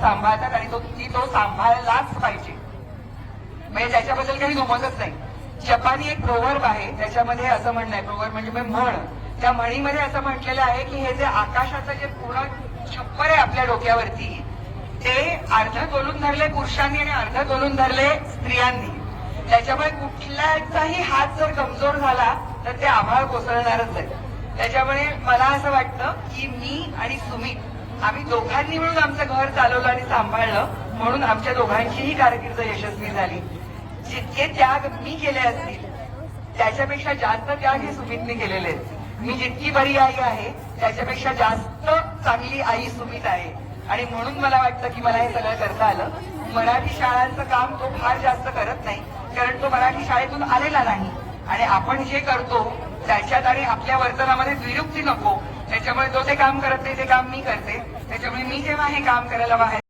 सांभाळतात आणि तो ती तो सांभाळलाच पाहिजे. म्हणजे त्याच्याबद्दल काही दुमतच नाही. जपानी एक प्रोवर्ब आहे त्याच्यामध्ये असं म्हणणं आहे. प्रोवर्ब म्हणजे, म्हणजे म्हण. त्या म्हणीमध्ये असं म्हटलेलं आहे की हे जे आकाशाचं जे पूर्ण छप्पर आहे आपल्या डोक्यावरती ते अर्ध तोलून धरले पुरुषांनी आणि अर्ध तोलून धरले स्त्रियांनी. त्याच्यामुळे कुठल्याचाही हात जर कमजोर झाला तर ते आभाळ कोसळणारच आहे. त्याच्यामुळे मला असं वाटतं की मी आणि सुमित आम्ही दोघांनी मिळून आमचं घर चालवलं आणि सांभाळलं म्हणून आमच्या दोघांचीही कारकीर्द यशस्वी झाली. जितके त्याग मी केले असतील त्याच्यापेक्षा जास्त त्याग हे सुमितने केलेले आहेत. मी जितकी बरी आई आहे त्याच्यापेक्षा जास्त चांगली आई सुमित आहे. आणि म्हणून मला वाटतं की मला हे सगळं करता आलं. मराठी शाळांचं काम तो फार जास्त करत नाही कारण तो मराठी शाळेतून आलेला नाही. आणि आपण जे करतो त्याच्यात आणि आपल्या वर्तनामध्ये द्विरुक्ती नको. त्याच्यामुळे तो ते काम करत नाही ते काम मी करते. त्याच्यामुळे मी जेव्हा हे काम करायला बाहेर